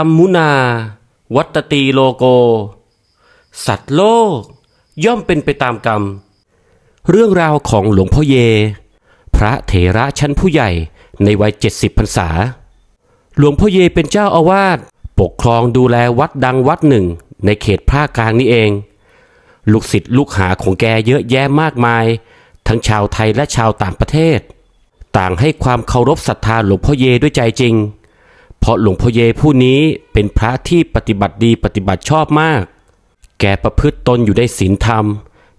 รมมุนา วัตตีโลโก สัตว์โลก ย่อมเป็นไปตามกรรม เรื่องราวของหลวงพ่อเย พระเถระชั้นผู้ใหญ่ในวัยเจ็ดสิบพรรษา หลวงพ่อเยเป็นเจ้าอาวาสปกครองดูแลวัดดังวัดหนึ่งในเขตภาคกลางนี่เอง ลูกศิษย์ลูกหาของแกเยอะแยะมากมาย ทั้งชาวไทยและชาวต่างประเทศ ต่างให้ความเคารพศรัทธาหลวงพ่อเยด้วยใจจริง เพราะหลวงพ่อเยผู้นี้เป็นพระที่ปฏิบัติดีปฏิบัติชอบมาก แกประพฤติตนอยู่ในศีลธรรม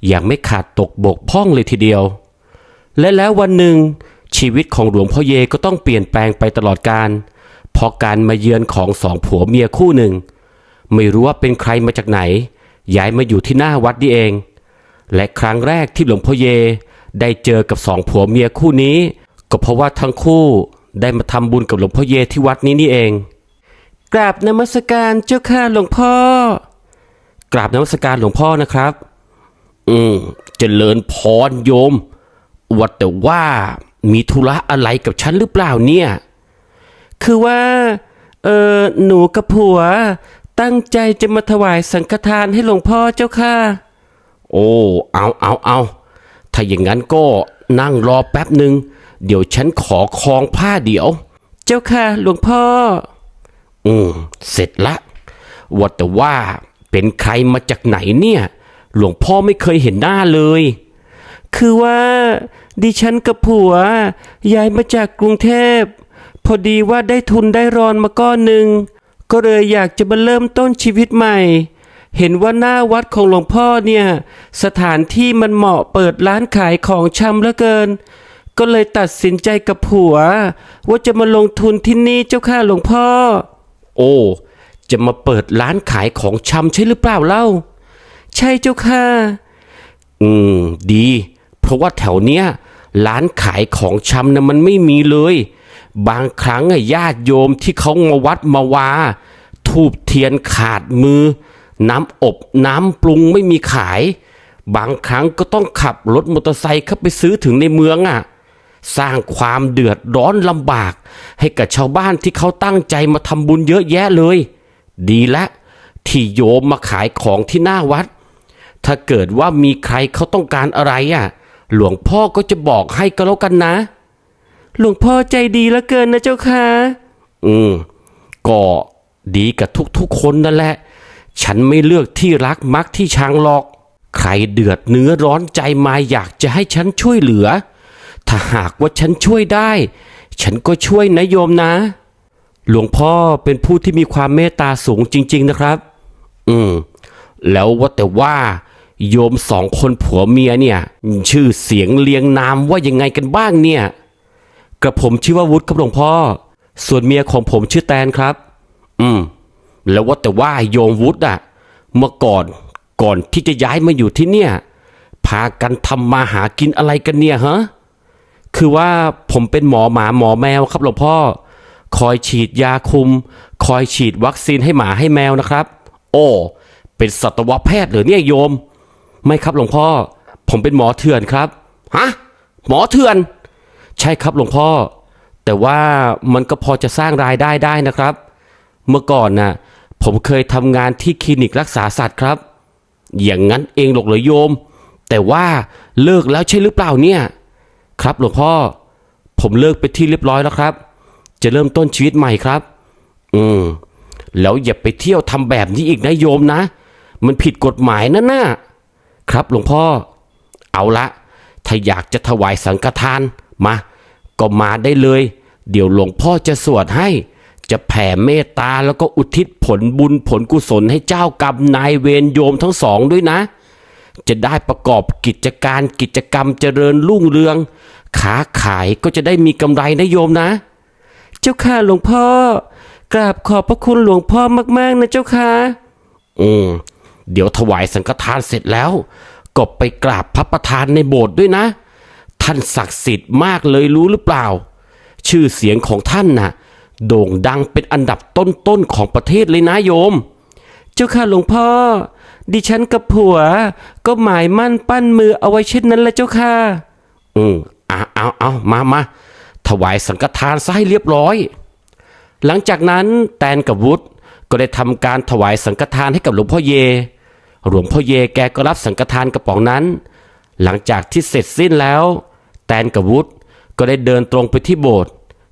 อย่างไม่ขาดตกบกพร่องเลยทีเดียว และแล้ววันหนึ่ง ชีวิตของหลวงพ่อเยก็ต้องเปลี่ยนแปลงไปตลอดการเพราะการมาเยือนของสองผัวเมียคู่หนึ่ง ไม่รู้ว่าเป็นใครมาจากไหน ย้ายมาอยู่ที่หน้าวัดนี่เอง และครั้งแรกที่หลวงพ่อเยได้เจอกับสองผัวเมียคู่นี้ ก็เพราะว่าทั้งคู่ ได้มาทำบุญกับหลวงพ่อเยที่วัดนี้นี่เอง กราบนมัสการเจ้าข้าหลวงพ่อ กราบนมัสการหลวงพ่อนะครับ อืมเจริญพรโยมว่าแต่ว่ามีธุระอะไรกับฉันหรือเปล่าเนี่ย คือว่า เออหนูกับผัว ตั้งใจจะมาถวายสังฆทานให้หลวงพ่อเจ้าค่ะ โอ้ เอาเอาเอาถ้าอย่างนั้นก็นั่งรอแป๊บหนึ่ง เดี๋ยวฉันขอคลองผ้าเดี๋ยว เจ้าค่ะหลวงพ่อ อืม เสร็จละว่าแต่ว่าเป็นใครมาจากไหนเนี่ย หลวงพ่อไม่เคยเห็นหน้าเลย คือว่าดิฉันกับผัวย้ายมาจากกรุงเทพ พอดีว่าได้ทุนได้รอนมาก้อนหนึ่งก็เลยอยากจะมาเริ่มต้นชีวิตใหม่ เห็นว่าหน้าวัดของหลวงพ่อเนี่ย สถานที่มันเหมาะเปิดร้านขายของชำเหลือเกิน ก็เลยตัดสินใจกับผัว ว่าจะมาลงทุนที่นี่เจ้าค่ะหลวงพ่อ โอ้ จะมาเปิดร้านขายของชำใช่หรือเปล่าเล่า ใช่เจ้าค่ะ อืม ดี เพราะว่าแถวเนี้ยร้านขายของชำนะมันไม่มีเลย บางครั้งอะญาติโยมที่เขามาวัดมาวาทูบเทียนขาดมือ น้ำอบน้ำปรุงไม่มีขาย บางครั้งก็ต้องขับรถมอเตอร์ไซค์เข้าไปซื้อถึงในเมืองอะ สร้างความเดือดร้อนลำบาก ให้กับชาวบ้านที่เขาตั้งใจมาทำบุญเยอะแยะเลย ดีละ ที่โยมมาขายของที่หน้าวัด ถ้าเกิดว่ามีใครเขาต้องการอะไรอะ หลวงพ่อก็จะบอกให้ก็แล้วกันนะ หลวงพ่อใจดีเหลือเกินนะเจ้าค่ะ อืม ก็ดีกับทุกๆคนนั่นแหละ ฉันไม่เลือกที่รักมักที่ชังหรอก ใครเดือดเนื้อร้อนใจมาอยากจะให้ฉันช่วยเหลือ ถ้าหากว่าฉันช่วยได้ ฉันก็ช่วยนะโยมนะ หลวงพ่อเป็นผู้ที่มีความเมตตาสูงจริง ๆนะครับ อืม แล้วว่าแต่ว่า โยมสองคนผัวเมียเนี่ย ชื่อเสียงเรียงนามว่ายังไงกันบ้างเนี่ยกระผมชื่อว่าวุฒิครับหลวงพ่อ ส่วนเมียของผมชื่อแตนครับ อืม แล้วว่าแต่ว่าโยมวุฒิอะเมื่อก่อนก่อนที่จะย้ายมาอยู่ที่เนี่ย พากันทำมาหากินอะไรกันเนี่ยฮะ คือว่าผมเป็นหมอหมาหมอแมวครับหลวงพ่อ คอยฉีดยาคุม คอยฉีดวัคซีนให้หมาให้แมวนะครับ โอ้เป็นสัตวแพทย์เหรือเนี่ยโยม ไม่ครับหลวงพ่อ ผมเป็นหมอเถื่อนครับฮะหมอเถื่อน ใช่ครับหลวงพ่อ แต่ว่ามันก็พอจะสร้างรายได้ได้นะครับ เมื่อก่อนน่ะผมเคยทำงานที่คลินิกรักษาสัตว์ครับ อย่างนั้นเองหรอกเหรอโยม แต่ว่าเลิกแล้วใช่หรือเปล่าเนี่ย ครับหลวงพ่อ ผมเลิกไปที่เรียบร้อยแล้วครับ จะเริ่มต้นชีวิตใหม่ครับ อืม แล้วอย่าไปเที่ยวทำแบบนี้อีกนะโยมนะ มันผิดกฎหมายนะน่ะครับหลวงพ่อ เอาละ ถ้าอยากจะถวายสังฆทานมา ก็มาได้เลย เดี๋ยวหลวงพ่อจะสวดให้ จะแผ่เมตตาแล้วก็อุทิศผลบุญผลกุศลให้เจ้ากรรมนายเวรโยมทั้งสองด้วยนะจะได้ประกอบกิจการกิจกรรมเจริญรุ่งเรือง ขาขายก็จะได้มีกำไรนะโยมนะ เจ้าค่ะหลวงพ่อกราบขอบพระคุณหลวงพ่อมากๆนะเจ้าค่ะอืมเดี๋ยวถวายสังฆทานเสร็จแล้ว ก็ไปกราบพระประธานในโบสถ์ด้วยนะ ท่านศักดิ์สิทธิ์มากเลยรู้หรือเปล่า ชื่อเสียงของท่านน่ะ โด่งดังเป็นอันดับต้นๆของประเทศเลยนะโยม เจ้าค่ะหลวงพ่อ ดิฉันกับผัว ก็หมายมั่นปั้นมือเอาไว้เช่นนั้นแหละเจ้าค่ะ อืม อาเอาเอามามาถวายสังฆทานซะให้เรียบร้อย หลังจากนั้นแตนกับวุฒก็ได้ทำการถวายสังฆทานให้กับหลวงพ่อเย หลวงพ่อเยแกก็รับสังฆทานกระป๋องนั้น หลังจากที่เสร็จสิ้นแล้ว แตนกับวุฒก็ได้เดินตรงไปที่โบสถ์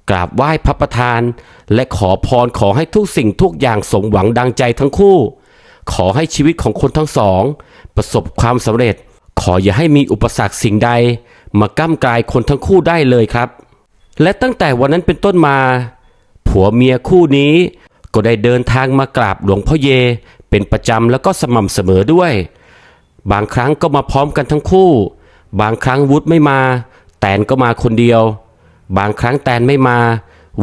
กราบไหว้พระประธาน และขอพรขอให้ทุกสิ่งทุกอย่างสมหวังดังใจทั้งคู่ ขอให้ชีวิตของคนทั้งสอง ประสบความสำเร็จ ขออย่าให้มีอุปสรรคสิ่งใด มาก้ำกายคนทั้งคู่ได้เลยครับ และตั้งแต่วันนั้นเป็นต้นมา ผัวเมียคู่นี้ ก็ได้เดินทางมากราบหลวงพ่อเย เป็นประจำแล้วก็สม่ำเสมอด้วย บางครั้งก็มาพร้อมกันทั้งคู่ บางครั้งวุฒไม่มา แตนก็มาคนเดียว บางครั้งแตนไม่มา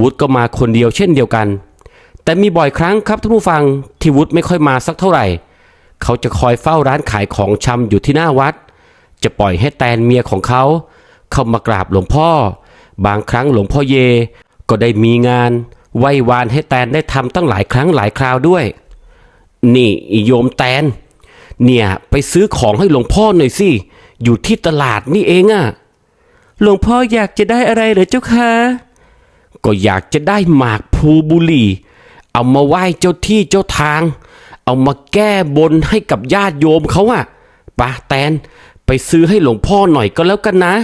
วุฒก็มาคนเดียวเช่นเดียวกัน แต่มีบ่อยครั้งครับท่านผู้ฟังที่วุฒไม่ค่อยมาสักเท่าไหร่ เขาจะคอยเฝ้าร้านขายของชำอยู่ที่หน้าวัด จะปล่อยให้แตนเมียของเขา เข้ามากราบหลวงพ่อ บางครั้งหลวงพ่อเย ก็ได้มีงานไหว้วานให้แตนได้ทำตั้งหลายครั้งหลายคราวด้วย นี่โยมแตน เนี่ยไปซื้อของให้หลวงพ่อหน่อยสิอยู่ที่ตลาดนี่เองอะ่ะหลวงพ่ออยากจะได้อะไรเหรอเจ้าคะก็อยากจะได้หมากพลูบุรีเอามาไหว้เจ้าที่เจ้าทาง เอามาแก้บนให้กับญาติโยมเขาอะปะแตน ไปซื้อให้หลวงพ่อหน่อยก็แล้วกันนะ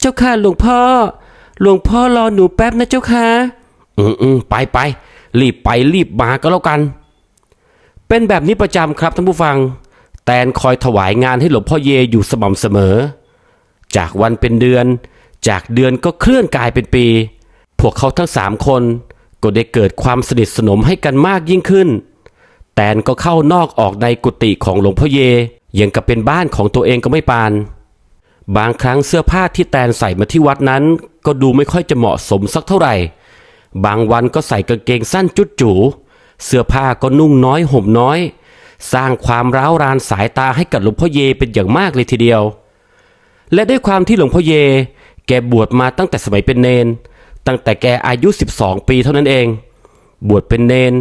เจ้าค่ะหลวงพ่อ หลวงพ่อรอหนูแป๊บนะเจ้าค่ะ อืมอืมไปไปรีบไปรีบมาก็แล้วกัน เป็นแบบนี้ประจำครับท่านผู้ฟัง แตนคอยถวายงานให้หลวงพ่อเยอยู่สม่ำเสมอ จากวันเป็นเดือน จากเดือนก็เคลื่อนกลายเป็นปี พวกเขาทั้งสามคนก็ได้เกิดความสนิทสนมให้กันมากยิ่งขึ้น แตนก็เข้านอกออกในกุฏิของหลวงพ่อเย ยังกับเป็นบ้านของตัวเองก็ไม่ปาน บางครั้งเสื้อผ้าที่แตนใส่มาที่วัดนั้น ก็ดูไม่ค่อยจะเหมาะสมสักเท่าไหร่ บางวันก็ใส่กางเกงสั้นจุดจูเสื้อผ้าก็นุ่งน้อยห่มน้อย สร้างความร้าวรานสายตาให้กับหลวงพ่อเยเป็นอย่างมากเลยทีเดียว และด้วยความที่หลวงพ่อเย แกบวชมาตั้งแต่สมัยเป็นเนน ตั้งแต่แกอายุ 12 ปีเท่านั้นเอง บวชเป็นเนน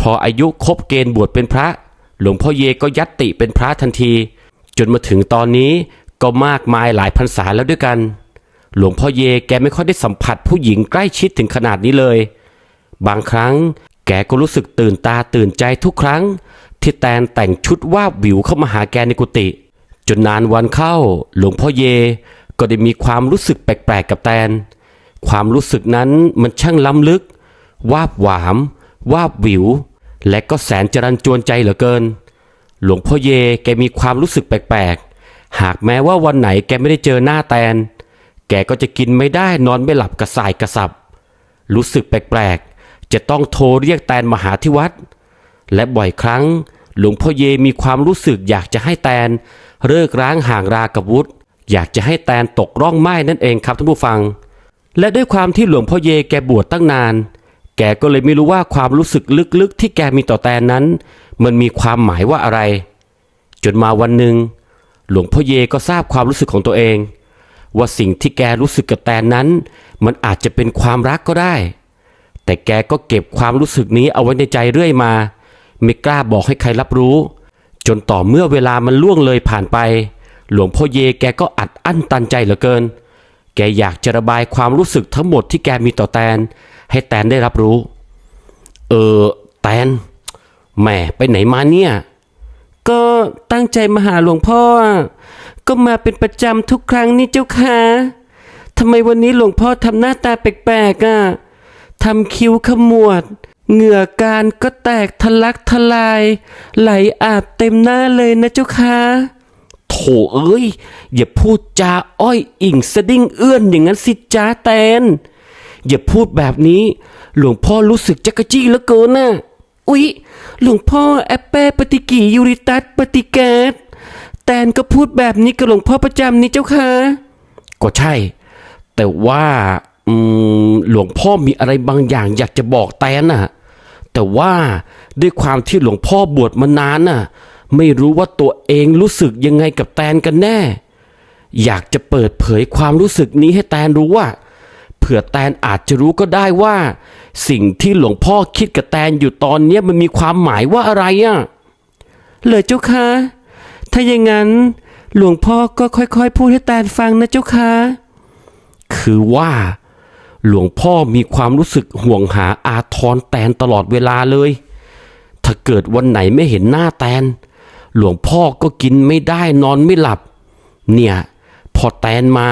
พออายุครบเกณฑ์บวชเป็นพระ หลวงพ่อเยก็ยัตติเป็นพระทันที จนมาถึงตอนนี้ก็มากมายหลายพรรษาแล้วด้วยกัน หลวงพ่อเยแกไม่ค่อยได้สัมผัสผู้หญิงใกล้ชิดถึงขนาดนี้เลย บางครั้งแกก็รู้สึกตื่นตาตื่นใจทุกครั้ง ที่แตนแต่งชุดว่าบวิวเข้ามาหาแกในกุฏิจนนานวันเข้า หลวงพ่อเยก็ได้มีความรู้สึกแปลกๆกับแตน ความรู้สึกนั้นมันช่างล้ำลึก วาบหวาม วาบวิว และก็แสนจรันจวนใจเหลือเกิน หลวงพ่อเยแกมีความรู้สึกแปลกๆ หากแม้ว่าวันไหนแกไม่ได้เจอหน้าแตน แกก็จะกินไม่ได้นอนไม่หลับกระสายกระสับ รู้สึกแปลกๆ จะต้องโทรเรียกแตนมาหาที่วัด และบ่อยครั้ง หลวงพ่อเยมีความรู้สึกอยากจะให้แตนเลิกร้างห่างรากับวุฒอยากจะให้แตนตกร่องไม้นั่นเองครับท่านผู้ฟัง และด้วยความที่หลวงพ่อเยแกบวชตั้งนาน แกก็เลยไม่รู้ว่าความรู้สึกลึกๆ ที่แกมีต่อแตนนั้น มันมีความหมายว่าอะไร จนมาวันหนึ่งหลวงพ่อเยก็ทราบความรู้สึกของตัวเอง ว่าสิ่งที่แกรู้สึกกับแตนนั้น มันอาจจะเป็นความรักก็ได้ แต่แกก็เก็บความรู้สึกนี้เอาไว้ในใจเรื่อยมา ไม่กล้าบอกให้ใครรับรู้ จนต่อเมื่อเวลามันล่วงเลยผ่านไป หลวงพ่อเยแกก็อัดอั้นตันใจเหลือเกิน แกอยากจะระบายความรู้สึกทั้งหมดที่แกมีต่อแตน ให้แตนได้รับรู้ เออ แตนแหม่ไปไหนมาเนี่ย ก็ตั้งใจมาหาหลวงพ่อ ก็มาเป็นประจำทุกครั้งนี่เจ้าค่ะทำไมวันนี้หลวงพ่อทำหน้าตาแปลกๆอะทำคิ้วขมวด เหงื่อการก็แตกทะลักทลาย ไหลอาบเต็มหน้าเลยนะเจ้าค่ะ ถเอ้ย อย่าพูดจาอ้อยอิงสะดิ้งเอื้อนอย่างนั้นสิจ้าแตน อย่าพูดแบบนี้ หลวงพ่อรู้สึกจักรจี้เหลือเกินน่ะอุ๊ย หลวงพ่อแอปเปปฏิกิยูริตัสปฏิแกตแตนก็พูดแบบนี้กับหลวงพ่อประจำนี่เจ้าค่ะ ก็ใช่ แต่ว่าอืมหลวงพ่อมีอะไรบางอย่างอยากจะบอกแตนน่ะ แต่ว่าด้วยความที่หลวงพ่อบวชมานานน่ะ ไม่รู้ว่าตัวเองรู้สึกยังไงกับแตนกันแน่ อยากจะเปิดเผยความรู้สึกนี้ให้แตนรู้ว่า เผื่อแตนอาจจะรู้ก็ได้ว่า สิ่งที่หลวงพ่อคิดกับแตนอยู่ตอนนี้มันมีความหมายว่าอะไรอะเลยเจ้าคะถ้าอย่างนั้น หลวงพ่อก็ค่อยๆ พูดให้แตนฟังนะเจ้าคะ คือว่า หลวงพ่อมีความรู้สึกห่วงหาอาทรแตนตลอดเวลาเลย ถ้าเกิดวันไหนไม่เห็นหน้าแตน หลวงพ่อก็กินไม่ได้นอนไม่หลับ เนี่ยพอแตนมา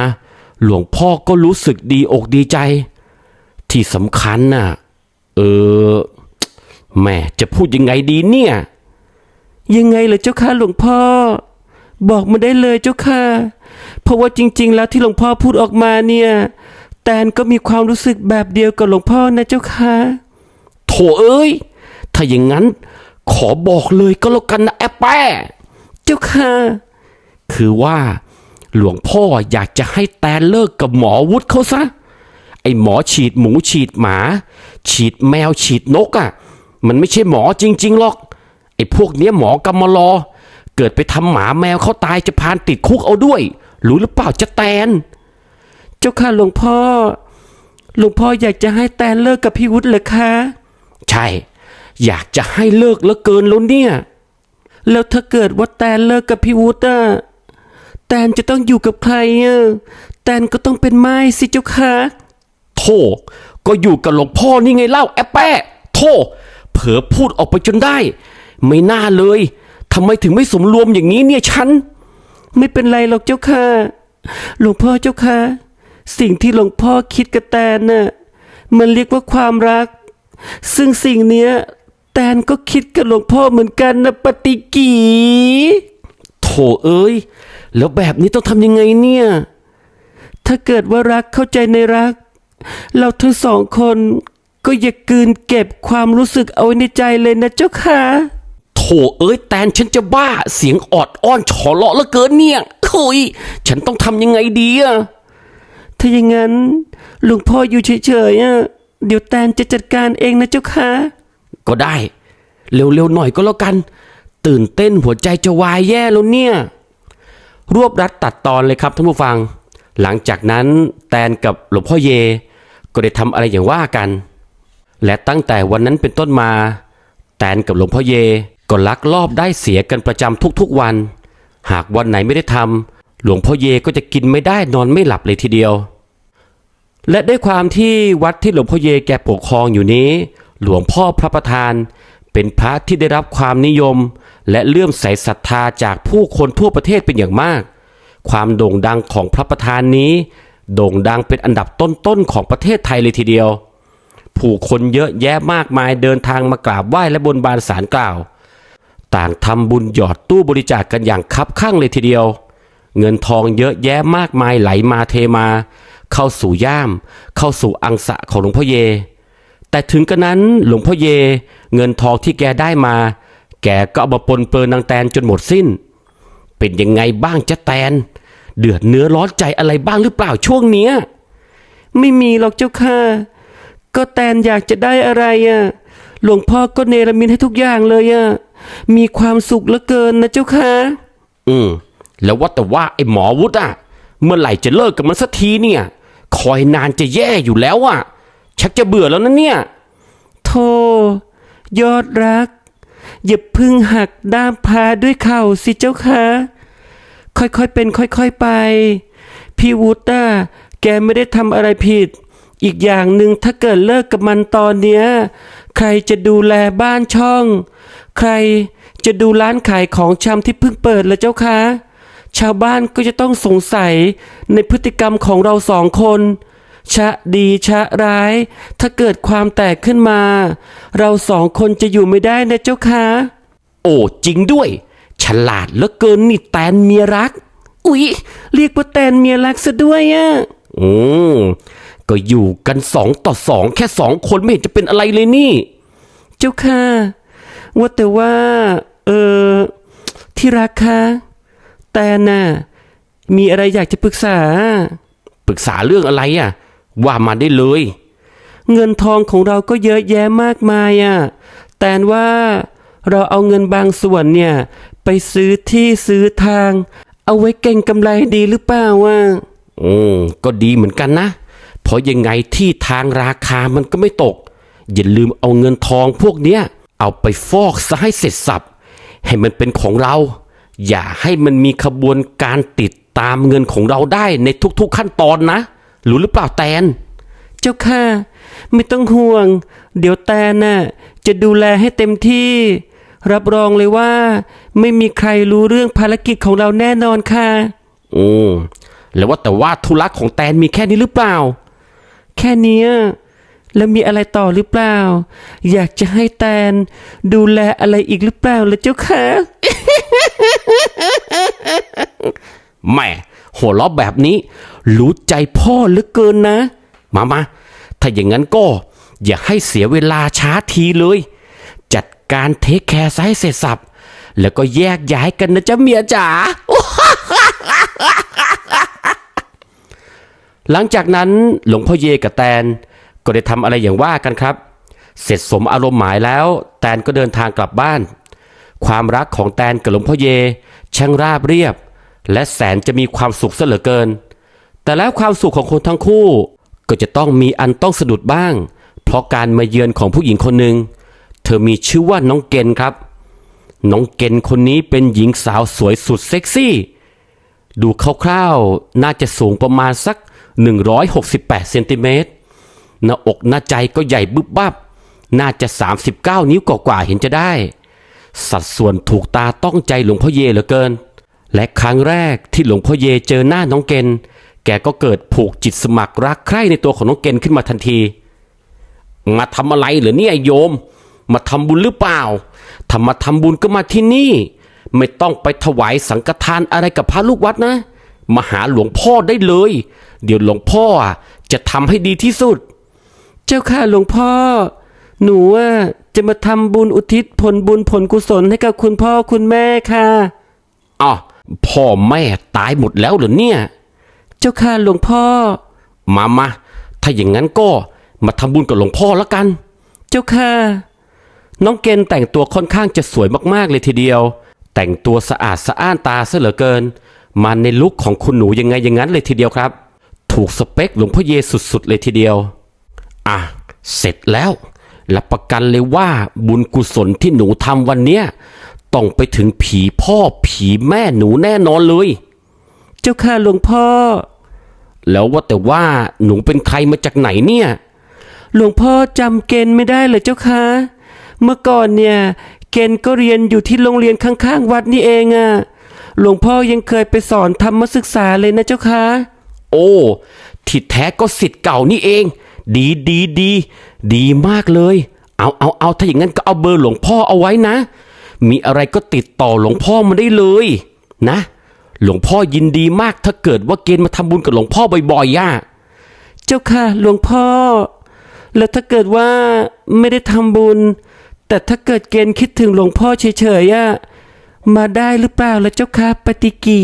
หลวงพ่อก็รู้สึกดีอกดีใจ ที่สำคัญน่ะ เออแม่จะพูดยังไงดีเนี่ย ยังไงเหรอเจ้าค่ะหลวงพ่อ บอกมาได้เลยเจ้าค่ะ เพราะว่าจริง ๆ แล้วที่หลวงพ่อพูดออกมาเนี่ย แตนก็มีความรู้สึกแบบเดียวกับหลวงพ่อนะเจ้าค่ะโถเอ้ย ถ้าอย่างนั้น ขอบอกเลยก็แล้วกันนะแอปแป้เจ้าค่ะ คือว่า หลวงพ่ออยากจะให้แตนเลิกกับหมอวุฒิเขาซะ ไอหมอฉีดหมูฉีดหมา ฉีดแมวฉีดนกอะ่ะ มันไม่ใช่หมอจริง ๆหรอก ไอพวกเนี้ยหมอกำมารอเกิดไปทำหมาแมวเขาตายจะพานติดคุกเอาด้วย รู้หรือเปล่าจะแตน เจ้าค่ะหลวงพ่อ หลวงพ่ออยากจะให้แตนเลิกกับพี่วุฒิเหรอคะ ใช่ อยากจะให้เลิกแล้วเกินแล้วเนี่ย แล้วถ้าเกิดว่าแตนเลิกกับพี่วุฒิอะแตนจะต้องอยู่กับใครอะแตนก็ต้องเป็นไม้สิเจ้าค่ะโธ่ก็อยู่กับหลวงพ่อนี่ไงเล่าแอปแปะโธ่เผลอพูดออกไปจนได้ ไม่น่าเลยทำไมถึงไม่สมรวมอย่างนี้เนี่ยฉัน ไม่เป็นไรหรอกเจ้าค่ะ หลวงพ่อเจ้าค่ะ สิ่งที่หลวงพ่อคิดกับแตนน่ะมันเรียกว่าความรัก ซึ่งสิ่งเนี้ย แตนก็คิดกับหลวงพ่อเหมือนกันนะปฏิกีโถเอ้ย แล้วแบบนี้ต้องทำยังไงเนี่ย ถ้าเกิดว่ารักเข้าใจในรัก เราทั้งสองคนก็อย่ากลืนเก็บความรู้สึกเอาไว้ในใจเลยนะเจ้าค่ะโถเอ้ยแตนฉันจะบ้าเสียงออดอ้อนฉอเลาะเหลือเกินเนี่ยโอ้ยฉันต้องทำยังไงดีอะถ้าอย่างนั้นหลวงพ่ออยู่เฉยๆอะเดี๋ยวแตนจะจัดการเองนะเจ้าค่ะ ก็ได้ เร็วๆหน่อยก็แล้วกัน ตื่นเต้นหัวใจจะวายแย่แล้วเนี่ย รวบรัดตัดตอนเลยครับท่านผู้ฟัง หลังจากนั้นแตนกับหลวงพ่อเย ก็ได้ทำอะไรอย่างว่ากัน และตั้งแต่วันนั้นเป็นต้นมา แตนกับหลวงพ่อเยก็ลักลอบได้เสียกันประจำทุกๆวัน หากวันไหนไม่ได้ทำหลวงพ่อเยก็จะกินไม่ได้นอนไม่หลับเลยทีเดียวและด้วยความที่วัดที่หลวงพ่อเยแกปกครองอยู่นี้ หลวงพ่อพระประธาน เป็นพระที่ได้รับความนิยม และเลื่อมใสศรัทธาจากผู้คนทั่วประเทศเป็นอย่างมาก ความโด่งดังของพระประธานนี้ โด่งดังเป็นอันดับต้นๆของประเทศไทยเลยทีเดียว ผู้คนเยอะแยะมากมายเดินทางมากราบไหว้และบนบานสารกล่าว ต่างทำบุญหยอดตู้บริจาคกกันอย่างคับข้างเลยทีเดียว เงินทองเยอะแยะมากมายไหลมาเทมา เข้าสู่ย่าม เข้าสู่อังสะของหลวงพ่อเย แต่ถึงกระนั้นหลวงพ่อเย เงินทองที่แกได้มา แกก็เอามาปนเปื้อนนางแตนจนหมดสิ้น เป็นยังไงบ้างจะแตน เดือดเนื้อร้อนใจอะไรบ้างหรือเปล่าช่วงเนี้ยไม่มีหรอกเจ้าค่ะ ก็แตนอยากจะได้อะไรอะหลวงพ่อก็เนรมิตให้ทุกอย่างเลยอะมีความสุขเหลือเกินนะเจ้าค่ะ อืม แล้วว่าแต่ว่าไอ้หมอวุฒิอะ เมื่อไหร่จะเลิกกับมันสักทีเนี่ย คอยนานจะแย่อยู่แล้วอะ ชักจะเบื่อแล้วนะเนี่ย โธ่ยอดรัก อย่าพึ่งหักด้ามพาด้วยเข่าสิเจ้าค่ะค่อยๆเป็นค่อยๆไป พี่วุฒิอะแกไม่ได้ทำอะไรผิด อีกอย่างหนึ่งถ้าเกิดเลิกกับมันตอนเนี้ย ใครจะดูแลบ้านช่อง ใครจะดูร้านขายของชำที่เพิ่งเปิดละเจ้าคะ ชาวบ้านก็จะต้องสงสัยในพฤติกรรมของเราสองคน ชะดีชะร้าย ถ้าเกิดความแตกขึ้นมา เราสองคนจะอยู่ไม่ได้นะเจ้าคะโอ้จริงด้วย ฉลาดเหลือเกินนี่แตนเมียรัก อุ๊ย เรียกว่าแตนเมียรักซะด้วยอะอืมก็อยู่กันสองต่อสองแค่สองคนไม่เห็นจะเป็นอะไรเลยนี่ เจ้าค่ะ ว่าแต่ว่า เออที่รักคะแตนน่ะมีอะไรอยากจะปรึกษา ปรึกษาเรื่องอะไรอะ ว่ามาได้เลย เงินทองของเราก็เยอะแยะมากมายอะแตนว่าเราเอาเงินบางส่วนเนี่ย ไปซื้อที่ซื้อทาง เอาไว้เก่งกำไรดีหรือเปล่าวะอืมก็ดีเหมือนกันนะ เพราะยังไงที่ทางราคามันก็ไม่ตก อย่าลืมเอาเงินทองพวกเนี้ย เอาไปฟอกซะให้เสร็จสับ ให้มันเป็นของเรา อย่าให้มันมีขบวนการติดตามเงินของเราได้ในทุกๆขั้นตอนนะ รู้หรือเปล่าแตน เจ้าค่ะ ไม่ต้องห่วง เดี๋ยวแตนน่ะจะดูแลให้เต็มที่ รับรองเลยว่า ไม่มีใครรู้เรื่องภารกิจของเราแน่นอนค่ะ อืมแล้วว่าแต่ว่าธุระของแตนมีแค่นี้หรือเปล่า แค่เนี้ยแล้วมีอะไรต่อหรือเปล่า อยากจะให้แตน ดูแลอะไรอีกหรือเปล่าล่ะเจ้าค่ะแหม่ หัวเราะแบบนี้รู้ใจพ่อเหลือเกินนะ มามาถ้าอย่างนั้นก็อย่าให้เสียเวลาช้าทีเลย จัดการเทคแคร์ซะให้เสร็จสับ แล้วก็แยกย้ายกันนะจ๊ะเมียจ๋าหลังจากนั้นหลวงพ่อเยกับแตนก็ได้ทำอะไรอย่างว่ากันครับ เสร็จสมอารมณ์หมายแล้ว แตนก็เดินทางกลับบ้าน ความรักของแตนกับหลวงพ่อเยช่างราบเรียบ และแสนจะมีความสุขซะเหลือเกิน แต่แล้วความสุขของคนทั้งคู่ ก็จะต้องมีอันต้องสะดุดบ้าง เพราะการมาเยือนของผู้หญิงคนหนึ่งเธอมีชื่อว่าน้องเกณฑ์ครับ น้องเกณฑ์คนนี้เป็นหญิงสาวสวยสุดเซ็กซี่ ดูคร่าวๆ น่าจะสูงประมาณสัก 168เซนติเมตรหน้าอกหน้าใจก็ใหญ่บึบบับ น่าจะ 39 นิ้วกว่าๆเห็นจะได้ สัดส่วนถูกตาต้องใจหลวงพ่อเยเหลือเกิน และครั้งแรกที่หลวงพ่อเยเจอหน้าน้องเกณฑ์แกก็เกิดผูกจิตสมัครรักใคร่ในตัวของน้องเกณฑ์ขึ้นมาทันที มาทำอะไรเหรอเนี่ยโยม มาทำบุญหรือเปล่าถ้ามาทำบุญก็มาที่นี่ ไม่ต้องไปถวายสังฆทานอะไรกับพระลูกวัดนะ มาหาหลวงพ่อได้เลย เดี๋ยวหลวงพ่อจะทำให้ดีที่สุด เจ้าค่ะหลวงพ่อ หนูอะจะมาทำบุญอุทิศผลบุญผลกุศลให้กับคุณพ่อคุณแม่ค่ะอ๋อ พ่อแม่ตายหมดแล้วเหรอเนี่ย เจ้าค่ะหลวงพ่อ มามาถ้าอย่างนั้นก็มาทำบุญกับหลวงพ่อล้วกัน เจ้าค่ะ น้องเกณฑ์แต่งตัวค่อนข้างจะสวยมากๆเลยทีเดียว แต่งตัวสะอาดสะอ้านตาซะเหลือเกิน มาในลุคของคุณหนูยังไงอย่างนั้นเลยทีเดียวครับ ถูกสเปคหลวงพ่อเยสุดๆเลยทีเดียว อะ เสร็จแล้วรับประกันเลยว่าบุญกุศลที่หนูทำวันเนี้ย ต้องไปถึงผีพ่อผีแม่หนูแน่นอนเลย เจ้าค่ะหลวงพ่อ แล้วว่าแต่ว่าหนูเป็นใครมาจากไหนเนี่ย หลวงพ่อจำเกณฑ์ไม่ได้เลยเจ้าค่ะ เมื่อก่อนเนี่ย เกณฑ์ก็เรียนอยู่ที่โรงเรียนข้างๆ วัดนี่เองอะ่ะ หลวงพ่อยังเคยไปสอนธรรมศึกษาเลยนะเจ้าค่ะ โอ้ที่แท้ก็สิทธิ์เก่านี่เอง ดีดีดี ดีมากเลย เอาเอาเอาถ้าอย่างนั้นก็เอาเบอร์หลวงพ่อเอาไว้นะ มีอะไรก็ติดต่อหลวงพ่อมาได้เลยนะ หลวงพ่อยินดีมากถ้าเกิดว่าเกณฑ์มาทำบุญกับหลวงพ่อบ่อยๆย่าเจ้าค่ะหลวงพ่อ แล้วถ้าเกิดว่าไม่ได้ทำบุญ แต่ถ้าเกิดเกณฑ์คิดถึงหลวงพ่อเฉยๆอะมาได้หรือเปล่าล่ะเจ้าค่ะปฏิกี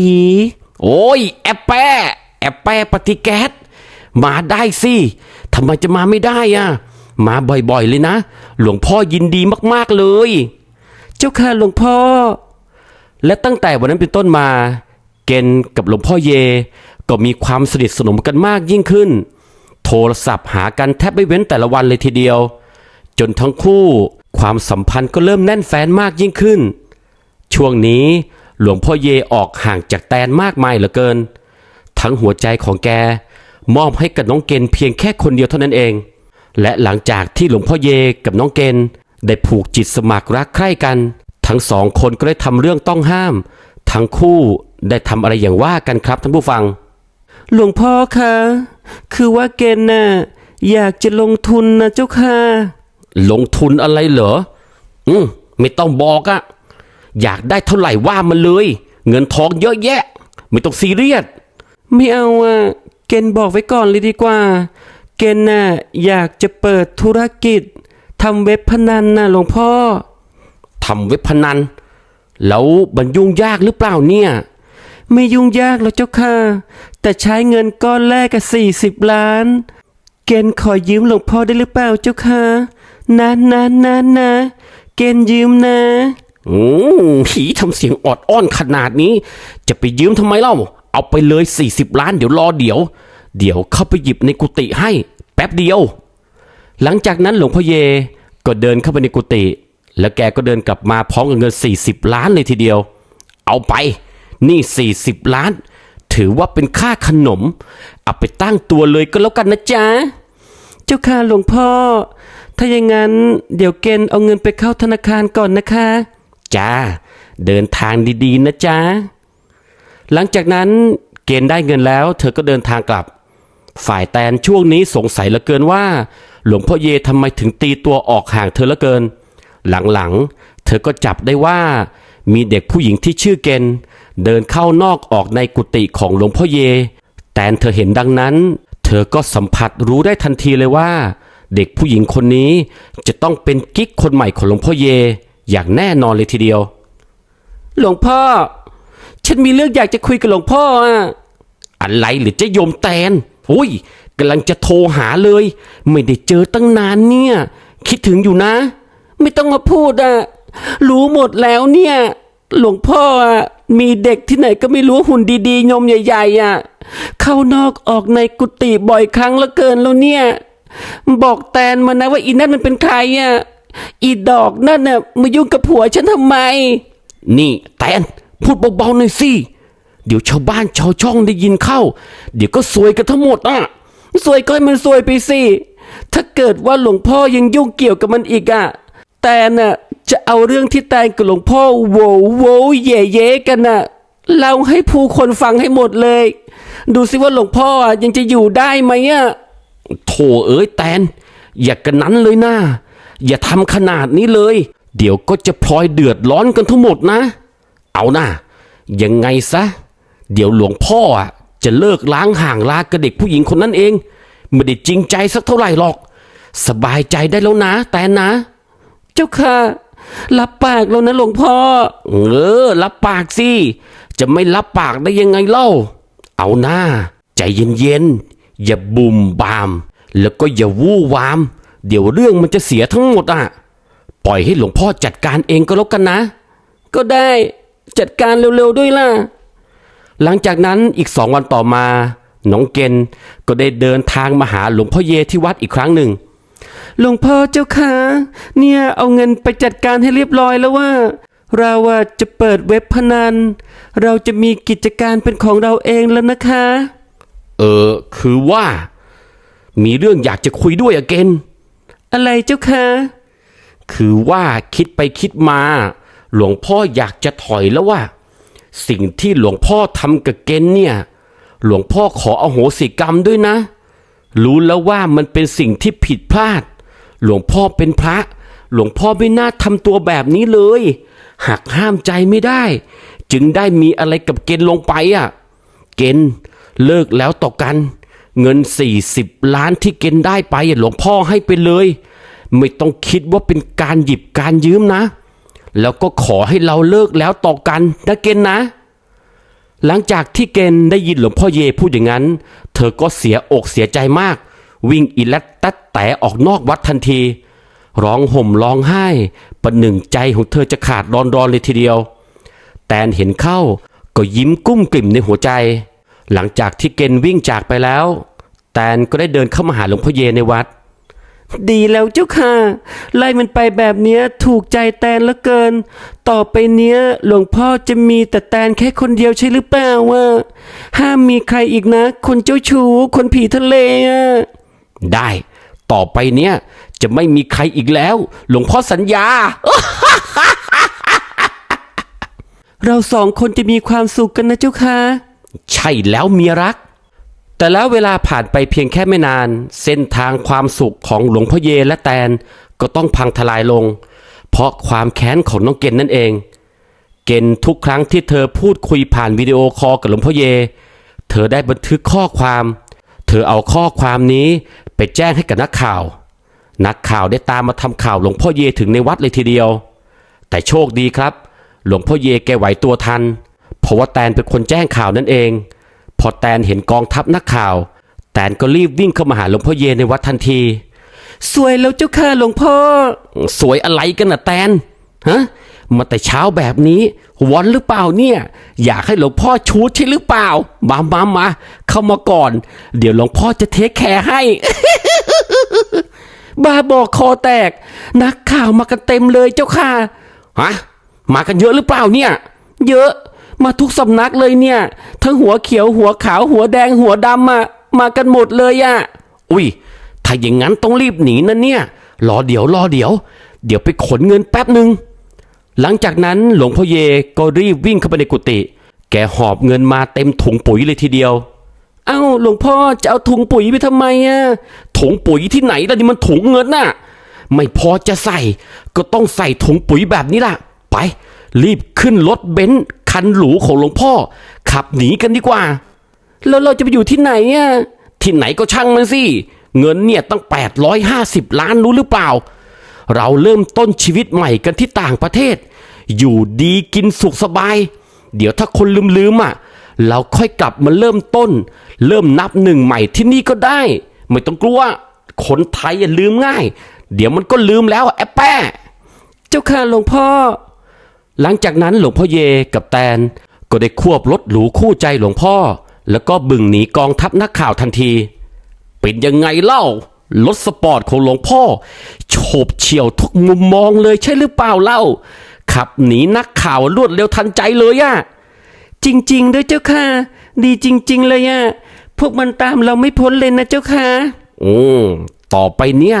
โอ้ยแอปแปแอปแปปฏิแก๊สมาได้สิทำไมจะมาไม่ได้อะมาบ่อยๆเลยนะ หลวงพ่อยินดีมากๆเลย เจ้าค่ะหลวงพ่อ และตั้งแต่วันนั้นเป็นต้นมา เกณฑ์กับหลวงพ่อเย ก็มีความสนิทสนมกันมากยิ่งขึ้น โทรศัพท์หากันแทบไม่เว้นแต่ละวันเลยทีเดียว จนทั้งคู่ความสัมพันธ์ก็เริ่มแน่นแฟนมากยิ่งขึ้น ช่วงนี้หลวงพ่อเยออกห่างจากแตนมากมายเหลือเกิน ทั้งหัวใจของแกมอบให้กับน้องเกณฑ์เพียงแค่คนเดียวเท่านั้นเอง และหลังจากที่หลวงพ่อเยกับน้องเกณฑ์ ได้ผูกจิตสมัครรักใคร่กัน ทั้งสองคนก็ได้ทำเรื่องต้องห้าม ทั้งคู่ได้ทำอะไรอย่างว่ากันครับท่านผู้ฟัง หลวงพ่อคะคือว่าเกณฑ์น่ะอยากจะลงทุนนะเจ้าค่ะ ลงทุนอะไรเหรอ อืมไม่ต้องบอกอะอยากได้เท่าไหร่ว่ามาเลย เงินทองเยอะแยะ ไม่ต้องซีเรียสไม่เอาอะเกณฑ์บอกไว้ก่อนเลยดีกว่า เกณฑ์น่ะอยากจะเปิดธุรกิจ ทำเว็บพนันน่ะหลวงพ่อทำเว็บพนัน แล้วมันยุ่งยากหรือเปล่าเนี่ย ไม่ยุ่งยากหรอกเจ้าค่ะ แต่ใช้เงินก้อนแรกกับสี่สิบล้าน เกณฑ์ขอยืมหลวงพ่อได้หรือเปล่าเจ้าค่ะนะนะนะนะเกณฑ์ยืมนะอืมผีทำเสียงออดอ้อนขนาดนี้ จะไปยืมทำไมเล่า เอาไปเลย40ล้านเดี๋ยวรอเดี๋ยว เดี๋ยวเข้าไปหยิบในกุฏิให้ แป๊บเดียว หลังจากนั้นหลวงพ่อเยก็เดินเข้าไปในกุฏิแล้วแกก็เดินกลับมาพร้อมกับเงิน 40 ล้านเลยทีเดียว เอาไป นี่ 40 ล้าน ถือว่าเป็นค่าขนม เอาไปตั้งตัวเลยก็แล้วกันนะจ๊ะ เจ้าค่ะหลวงพ่อ ถ้าอย่างนั้นเดี๋ยวเกณฑ์เอาเงินไปเข้าธนาคารก่อนนะคะ จ้า เดินทางดีๆ นะจ๊ะ หลังจากนั้นเกณฑ์ได้เงินแล้ว เธอก็เดินทางกลับ ฝ่ายแตนช่วงนี้สงสัยเหลือเกินว่า หลวงพ่อเยทำไมถึงตีตัวออกห่างเธอเหลือเกิน หลังๆ เธอก็จับได้ว่า มีเด็กผู้หญิงที่ชื่อเกณฑ์เดินเข้านอกออกในกุฏิของหลวงพ่อเย แตนเธอเห็นดังนั้น เธอก็สัมผัสรู้ได้ทันทีเลยว่า เด็กผู้หญิงคนนี้จะต้องเป็นกิ๊กคนใหม่ของหลวงพ่อเย อย่างแน่นอนเลยทีเดียว หลวงพ่อ ฉันมีเรื่องอยากจะคุยกับหลวงพ่ออะอะไรหรือจะโยมแตน โอ้ยกำลังจะโทรหาเลย ไม่ได้เจอตั้งนานเนี่ย คิดถึงอยู่นะ ไม่ต้องมาพูดอะรู้หมดแล้วเนี่ย หลวงพ่ออะมีเด็กที่ไหนก็ไม่รู้หุ่นดีๆ ยมใหญ่ๆอะเข้านอกออกในกุฏิบ่อยครั้งลือเกินแล้วเนี่ย บอกแตนมานะว่าอีนั่นมันเป็นใครอะอีดอกนั่นน่ะมายุ่งกับผัวฉันทำไม นี่แตนพูดเบาๆหน่อยสิ เดี๋ยวชาวบ้านชาวช่องได้ยินเข้า เดี๋ยวก็ซวยกันทั้งหมดอะสวยก็ให้มันสวยไปสิถ้าเกิดว่าหลวงพ่อยังยุ่งเกี่ยวกับมันอีกอะแต่น่ะจะเอาเรื่องที่แตนกับหลวงพ่อโวโวเย่เย่กันน่ะเล่าให้ผู้คนฟังให้หมดเลย ดูสิว่าหลวงพ่อยังจะอยู่ได้ไหมอะโถเอ้ยแตน อย่ากระนั้นเลยนะอย่าทำขนาดนี้เลย เดี๋ยวก็จะพลอยเดือดร้อนกันทั้งหมดนะ เอานะยังไงซะ เดี๋ยวหลวงพ่อจะเลิกล้างห่างลากับเด็กผู้หญิงคนนั้นเอง ไม่ได้จริงใจสักเท่าไหร่หรอก สบายใจได้แล้วนะ แตนนะ เจ้าค่ะ รับปากแล้วนะหลวงพ่อ เออ รับปากสิ จะไม่รับปากได้ยังไงเล่า เอาหน้า ใจเย็นๆ อย่าบุ่มบาม แล้วก็อย่าวู่วาม เดี๋ยวเรื่องมันจะเสียทั้งหมดอะ ปล่อยให้หลวงพ่อจัดการเองก็แล้วกันนะ ก็ได้จัดการเร็วๆด้วยล่ะ หลังจากนั้นอีกสองวันต่อมาน้องเกณฑ์ก็ได้เดินทางมาหาหลวงพ่อเยที่วัดอีกครั้งหนึ่งหลวงพ่อเจ้าค่ะ เนี่ยเอาเงินไปจัดการให้เรียบร้อยแล้วว่า เราอะจะเปิดเว็บพนัน เราจะมีกิจการเป็นของเราเองแล้วนะคะ เออ คือว่า มีเรื่องอยากจะคุยด้วยอะเกณฑ์อะไรเจ้าค่ะ คือว่าคิดไปคิดมา หลวงพ่ออยากจะถอยแล้วว่า สิ่งที่หลวงพ่อทำกับเกณฑ์เนี่ย หลวงพ่อขออโหสิกรรมด้วยนะ รู้แล้วว่ามันเป็นสิ่งที่ผิดพลาด หลวงพ่อเป็นพระ หลวงพ่อไม่น่าทำตัวแบบนี้เลยหักห้ามใจไม่ได้ จึงได้มีอะไรกับเกณฑ์ลงไปอะ เกณฑ์เลิกแล้วต่อกัน เงิน 40 ล้านที่เกณฑ์ได้ไปหลวงพ่อให้ไปเลย ไม่ต้องคิดว่าเป็นการหยิบการยืมนะ แล้วก็ขอให้เราเลิกแล้วต่อกันนะเกณฑ์นะ หลังจากที่เกณฑ์ได้ยินหลวงพ่อเยพูดอย่างนั้น เธอก็เสียอกเสียใจมาก วิ่งอีแลดตัดแต่ออกนอกวัดทันที ร้องห่มร้องไห้ประหนึ่งใจของเธอจะขาดรอนรอนเลยทีเดียว แตนเห็นเข้าก็ยิ้มกุ้มกลิ่มในหัวใจ หลังจากที่เกณฑ์วิ่งจากไปแล้ว แตนก็ได้เดินเข้ามาหาหลวงพ่อเยในวัด ดีแล้วเจ้าค่ะ ไล่มันไปแบบเนี้ยถูกใจแตนเหลือเกิน ต่อไปเนี้ยหลวงพ่อจะมีแต่แตนแค่คนเดียวใช่หรือเปล่าวะห้ามมีใครอีกนะ คนเจ้าชู้คนผีทะเลอะได้ ต่อไปเนี้ยจะไม่มีใครอีกแล้ว หลวงพ่อสัญญา เราสองคนจะมีความสุขกันนะเจ้าค่ะ ใช่แล้วเมียรัก แต่แล้วเวลาผ่านไปเพียงแค่ไม่นาน เส้นทางความสุขของหลวงพ่อเยและแตนก็ต้องพังทลายลง เพราะความแค้นของน้องเกณฑ์นั่นเอง เกณฑ์ทุกครั้งที่เธอพูดคุยผ่านวิดีโอคอลกับหลวงพ่อเย เธอได้บันทึกข้อความ เธอเอาข้อความนี้ไปแจ้งให้กับนักข่าว นักข่าวได้ตามมาทำข่าวหลวงพ่อเยถึงในวัดเลยทีเดียว แต่โชคดีครับ หลวงพ่อเยแกไหวตัวทัน เพราะว่าแตนเป็นคนแจ้งข่าวนั่นเอง พอแตนเห็นกองทัพนักข่าว แตนก็รีบวิ่งเข้ามาหาหลวงพ่อเยในวัดทันที สวยแล้วเจ้าค่ะหลวงพ่อ สวยอะไรกันนะแตนฮะมาแต่เช้าแบบนี้วอนหรือเปล่าเนี่ย อยากให้หลวงพ่อชูดใช่หรือเปล่า มามามาเข้ามาก่อน เดี๋ยวหลวงพ่อจะเทคแคร์ให้บ้าบอกคอแตก นักข่าวมากันเต็มเลยเจ้าค่ะฮะมากันเยอะหรือเปล่าเนี่ย เยอะ มาทุกสำนักเลยเนี่ย ทั้งหัวเขียวหัวขาวหัวแดงหัวดำอะมากันหมดเลยอะอุ้ยถ้าอย่างนั้นต้องรีบหนีนะเนี่ย รอเดี๋ยวรอเดี๋ยว เดี๋ยวไปขนเงินแป๊บหนึ่งหลังจากนั้นหลวงพ่อเยก็รีบวิ่งเข้าไปในกุฏิแกหอบเงินมาเต็มถุงปุ๋ยเลยทีเดียว เอ้าหลวงพ่อจะเอาถุงปุ๋ยไปทำไมอะถุงปุ๋ยที่ไหนล่ะนี่มันถุงเงินน่ะ ไม่พอจะใส่ ก็ต้องใส่ถุงปุ๋ยแบบนี้ล่ะ ไป รีบขึ้นรถเบนซ์คันหรูของหลวงพ่อ ขับหนีกันดีกว่า แล้วเราจะไปอยู่ที่ไหนอะที่ไหนก็ช่างมันสิ เงินเนี่ยตั้ง 850 ล้านรู้หรือเปล่า เราเริ่มต้นชีวิตใหม่กันที่ต่างประเทศ อยู่ดีกินสุขสบาย เดี๋ยวถ้าคนลืมๆอะเราค่อยกลับมาเริ่มต้น เริ่มนับหนึ่งใหม่ที่นี่ก็ได้ ไม่ต้องกลัวคนไทยอย่าลืมง่าย เดี๋ยวมันก็ลืมแล้วแอปแป้ เจ้าค่ะหลวงพ่อ หลังจากนั้นหลวงพ่อเยกับแตน ก็ได้ควบรถหรูคู่ใจหลวงพ่อ แล้วก็บึ่งหนีกองทัพนักข่าวทันที เป็นยังไงเล่ารถสปอร์ตของหลวงพ่อ โฉบเฉี่ยวทุกมุมมองเลยใช่หรือเปล่าเล่า ขับหนีนักข่าวรวดเร็วทันใจเลยอะจริงๆด้วยเจ้าค่ะ ดีจริง ๆ เลยอะพวกมันตามเราไม่พ้นเลยนะเจ้าค่ะอืมต่อไปเนี่ย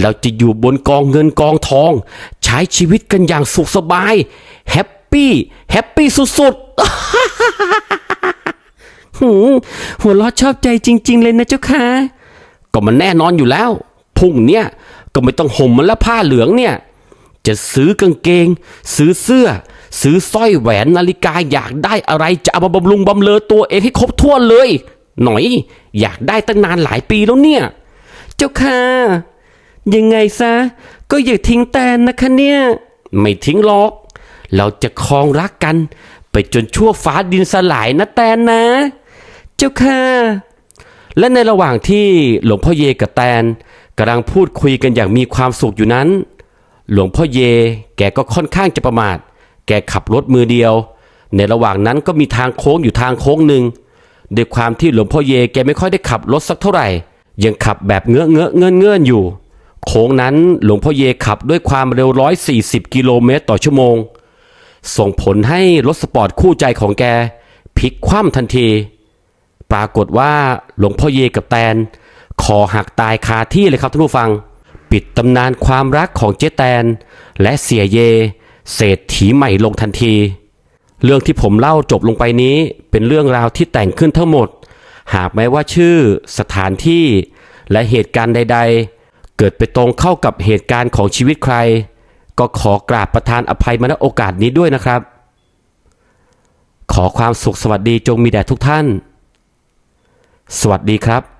เราจะอยู่บนกองเงินกองทอง ใช้ชีวิตกันอย่างสุขสบาย แฮปปี้แฮปปี้สุดๆหัวเราะชอบใจจริง ๆ เลยนะเจ้าค่ะ ก็มันแน่นอนอยู่แล้วพรุ่งเนี้ยก็ไม่ต้องห่มมันละผ้าเหลืองเนี่ย จะซื้อกางเกง ซื้อเสื้อ ซื้อสร้อยแหวนนาฬิกาอยากได้อะไรจะเอามาบำรุงบำเรอตัวเองให้ครบถ้วนเลย หน่อย อยากได้ตั้งนานหลายปีแล้วเนี่ย เจ้าค่ะ ยังไงซะ ก็อย่าทิ้งแตนนะคะเนี่ย ไม่ทิ้งหรอก เราจะครองรักกัน ไปจนชั่วฟ้าดินสลายนะแตนนะ เจ้าค่ะ และในระหว่างที่หลวงพ่อเยกับแตนกำลังพูดคุยกันอย่างมีความสุขอยู่นั้น หลวงพ่อเยแกก็ค่อนข้างจะประมาท แกขับรถมือเดียว ในระหว่างนั้นก็มีทางโค้งอยู่ทางโค้งหนึ่งด้วยความที่หลวงพ่อเยแกไม่ค่อยได้ขับรถสักเท่าไหร่ ยังขับแบบเงอะเงอะเงื่อนเงื่อนอยู่ โค้งนั้นหลวงพ่อเยขับด้วยความเร็ว 140 กิโลเมตรต่อชั่วโมง ส่งผลให้รถสปอร์ตคู่ใจของแกพลิกคว่ำทันที ปรากฏว่าหลวงพ่อเยกับแตนคอหักตายคาที่เลยครับท่านผู้ฟัง ปิดตำนานความรักของเจ๊แตน และเสียเยเศรษฐีใหม่ลงทันที เรื่องที่ผมเล่าจบลงไปนี้เป็นเรื่องราวที่แต่งขึ้นทั้งหมด หากแม้ว่าชื่อสถานที่และเหตุการณ์ใด ๆ เกิดไปตรงเข้ากับเหตุการณ์ของชีวิตใคร ก็ขอกราบประทานอภัยมาณโอกาสนี้ด้วยนะครับ ขอความสุขสวัสดีจงมีแด่ทุกท่าน สวัสดีครับ